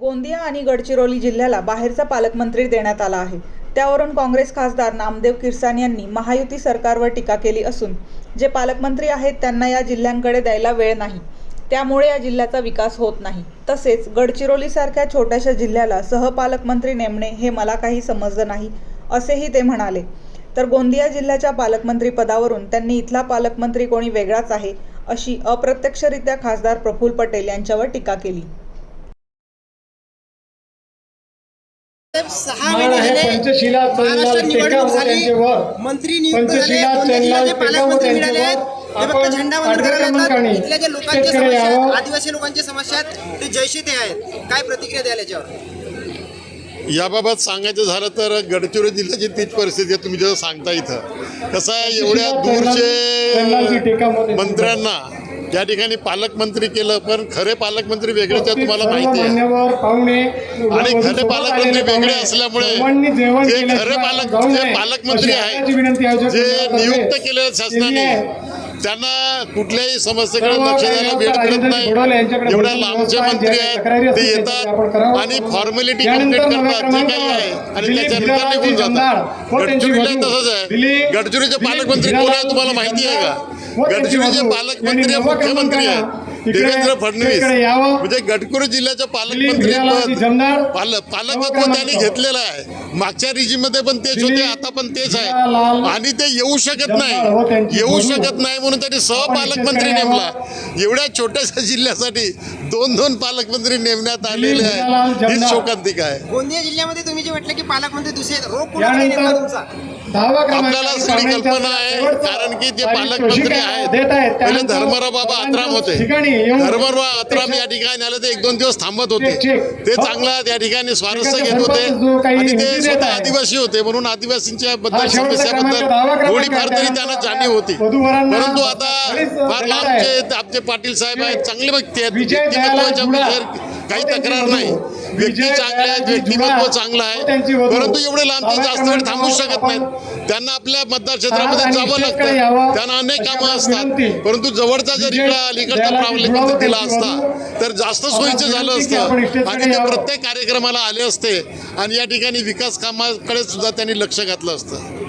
गोंदिया आणि गडचिरोली जिल्ह्याला बाहेरचा पालकमंत्री देण्यात आला आहे. त्यावरून काँग्रेस खासदार नामदेव किरसान यांनी महायुती सरकारवर टीका केली असून जे पालकमंत्री आहेत त्यांना या जिल्ह्यांकडे द्यायला वेळ नाही. त्यामुळे या जिल्ह्याचा विकास होत नाही. तसेच गडचिरोलीसारख्या छोट्याशा जिल्ह्याला सहपालकमंत्री नेमणे हे मला काही समजलं नाही असेही ते म्हणाले. तर गोंदिया जिल्ह्याच्या पालकमंत्री पदावरून त्यांनी इथला पालकमंत्री कोणी वेगळाच आहे अशी अप्रत्यक्षरित्या खासदार प्रफुल्ल पटेल यांच्यावर टीका केली. सहा मान महिने झाले निवडणूक मंत्री पालकमंत्री मिळाले ते फक्त झेंडा वंदन करायला येतात इथल्या ज्या लोकांच्या समस्या आहेत. आदिवासी लोकांच्या समस्या आहेत ते जैसे ते आहेत. काय प्रतिक्रिया द्याल याच्यावर? याबाबत सांगायचं झालं तर गडचिरोली जिल्ह्याची तीच परिस्थिती आहे तुम्ही जसं सांगता इथं. कसं आहे एवढ्या दूरचे. मंत्र्यांना या ठिकाणी पालकमंत्री केलं पण खरे पालकमंत्री वेगळेच आहेत तुम्हाला माहिती आहे. आणि खरे पालकमंत्री वेगळे असल्यामुळे जे खरे पालक जे पालकमंत्री आहेत आयोजक जे नियुक्त केली शासनाने आहे. त्यांना कुठल्याही समस्येकडे लक्ष द्यायला वेळ काही मिळत नाही. एवढ्या लांबचे मंत्री आहेत ते येतात. आणि फॉर्मॅलिटी कंप्लीट करतात जे काही आहे. आणि त्याच्यानंतर निघून जातात. गडचिरोलीला वधू तसंच आहे. गडचिरोलीचे पालकमंत्री कोण आहे तुम्हाला माहिती आहे का? गडचिरोलीचे पालकमंत्री मुख्यमंत्री आहे देवेंद्र फडणवीस. म्हणजे गडचिरोली जिल्ह्याचं दिलीप पालकमंत्री पद पालकत्व त्यांनी. घेतलेलं आहे मागच्या रिजीममध्ये पण तेच होते आता पण तेच आहे आणि ते येऊ शकत नाही येऊ. शकत नाही म्हणून त्यांनी सहपालकमंत्री. नेमला एवढ्या छोट्याशा जिल्ह्यासाठी दोन दोन पालकमंत्री नेमण्यात आलेले आहे हीच. शोकांतिका आहे गोंदिया जिल्ह्यामध्ये तुम्ही जे म्हटलं की पालकमंत्री दुसरे रोग आपल्याला सगळी कल्पना आहे कारण की जे पालकमंत्री आहेत पहिले धर्मराव बाबा आत्राम होते धर्मराव आत्राम या ठिकाणी आले ते एक दोन दिवस थांबत होते. ते. चांगला त्या ठिकाणी स्वारस्य घेत होते आणि ते स्वतः. आदिवासी होते म्हणून आदिवासींच्या बद्दल समस्याबद्दल थोडीफार. तरी त्यांना जाणीव होती परंतु आता फार लांबचे आमचे पाटील साहेब आहेत चांगले व्यक्ती आहेत काही तक्रार नाही व्यक्ती विजय चांगले आहेत व्यक्तिमत्व. चांगलं आहे. परंतु एवढे लांब ते जास्त वेळ थांबू शकत नाहीत त्यांना आपल्या मतदार क्षेत्रामध्ये आणि जावं लागतं. त्यांना अनेक कामं असतात. परंतु जवळचा जर इकडं अलीकडचा जुळावं दिला असता. तर जास्त सोयीचं झालं असतं आणि ते. प्रत्येक कार्यक्रमाला आले असते आणि या ठिकाणी विकास कामाकडे सुद्धा त्यांनी लक्ष घातलं असतं